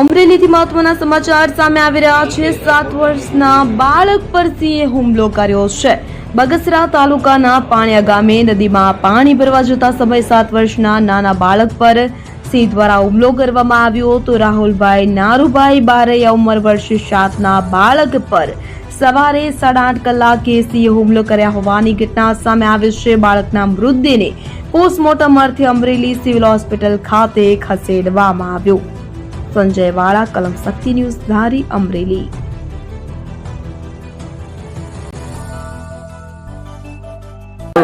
અમરેલીથી મહત્વના સમાચાર સામે આવી રહ્યા છે. સાત વર્ષના બાળક પર સિંહે હુમલો કર્યો છે. બગસરા તાલુકાના પાણિયા ગામે નદીમાં પાણી ભરવા જતા સમયે સાત વર્ષના નાના બાળક પર સિંહ દ્વારા હુમલો કરવામાં આવ્યો તો રાહુલભાઈ નારુભાઈ બારૈયા ઉંમર વર્ષ સાતના બાળક પર સવારે સાડા આઠ કલાકે સિંહે હુમલો કર્યા હોવાની ઘટના સામે આવી છે. બાળકના મૃતદેહને પોસ્ટમોર્ટમ અર્થે અમરેલી સિવિલ હોસ્પિટલ ખાતે ખસેડવામાં આવ્યો. સંજય વાળા કલમ શક્તિ ન્યૂઝ ધારી અમરેલી.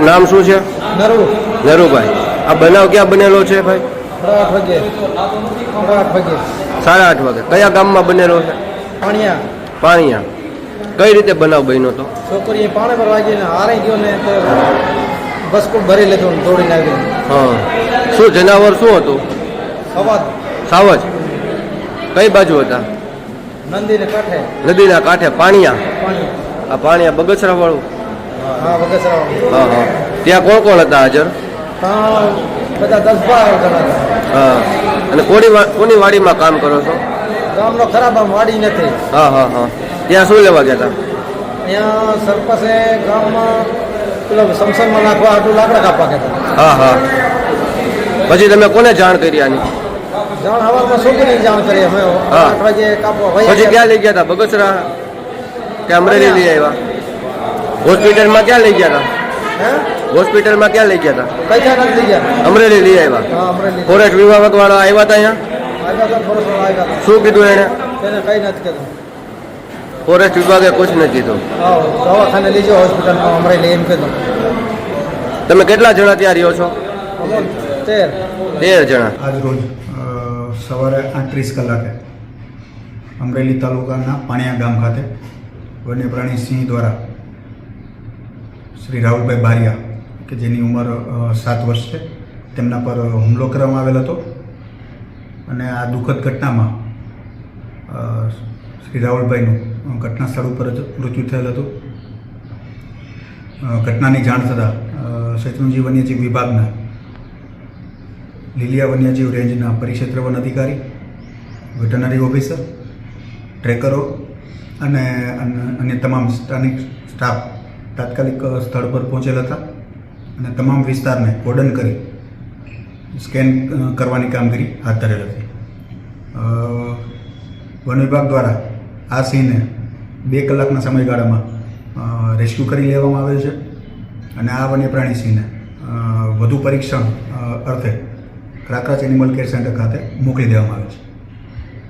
નામ શું છે? નરુભાઈ. આ બનાવ ક્યાં બનેલો છે ભાઈ? સાડા આઠ વાગે. કયા ગામમાં બનેલો છે? પાણિયા. પાણીયા. કઈ રીતે બનાવ બન્યો તો? છોકરીએ પાણી પર વાગીને હારે ગયો ને બસકુટ ભરી લેતો દોડીને આવી હા. શું જનાવર શું હતું? સવાજ સાવજ. કઈ બાજુ હતા? નંદીને કાંઠે. નદીના કાંઠે પાણીયા? આ પાણીયા બગસરા વાળું હા બગસરા હા હા. ત્યાં કોણ કોણ હતા હાજર? બધા દસ બાર હા. અને કોની કોની વાડીમાં કામ કરો છો? ગામનો ખરાબ આમ વાડી નથી. હા હા હા. ત્યાં શું લેવા ગયા હતા? ત્યાં સરપંચે ગામમાં પેલો સમસનમાં નાખવા આટલું લાકડા કાપવા ગયા હા હા. પછી તમે કોને જાણ કરી આની? જાણ હવારમાં છોકરીની જાણ કરી અમે આઠ વાગે કાપવા પછી ક્યાં લઈ ગયા હતા બગસરા? કે અમરેલી લઈ આવ્યા? હોસ્પિટલમાં ક્યાં લઈ ગયા હતા હોસ્પિટલમાં ક્યાં લઈ ગયા હતા પૈસા નથી લઈ ગયા? અમરેલી લઈ આવ્યા. ફોરેસ્ટ વિભાગ વાળા આવ્યા હતા અહીંયા? શું કીધું એને કઈ નથી કીધું. ફોરેસ્ટ વિભાગે કુછ નથી કીધું. દવાખાને લઈ જાઓ હોસ્પિટલમાં અમરેલી એમ કીધું. તમે કેટલા જણા ત્યાં રહ્યો છો? તેર. તેર જણા. આજ રોજ સવારે આઠત્રીસ કલાકે અમરેલી તાલુકાના પાણિયા ગામ ખાતે વન્ય પ્રાણી સિંહ દ્વારા શ્રી રાહુલભાઈ બારિયા, કે જેની ઉંમર સાત વર્ષ છે, તેમના પર હુમલો કરવામાં આવેલ હતો. અને આ દુઃખદ ઘટનામાં શ્રી રાહુલભાઈનું ઘટના સ્થળ ઉપર જ મૃત્યુ થયેલ હતું. ઘટનાની જાણ થતાં શેત્રુંજી વન્યજીવ વિભાગના લીલિયા વન્યજીવ રેન્જના પરિક્ષેત્ર વન અધિકારી, વેટરનરી ઓફિસર, ટ્રેકરો અને અન્ય તમામ સ્થાનિક સ્ટાફ તાત્કાલિક સ્થળ પર પહોંચેલ હતા અને તમામ વિસ્તારને કોર્ડન કરી સ્કેન કરવાની કામગીરી હાથ ધરેલ હતી. વન વિભાગ દ્વારા આ સિંહને બે કલાકના સમયગાળામાં રેસ્ક્યુ કરી લેવામાં આવેલ છે અને આ વન્ય પ્રાણી સિંહને વધુ પરીક્ષણ અર્થે ક્રાકરાચ એનિમલ કેર સેન્ટર ખાતે મોકલી દેવામાં આવે છે.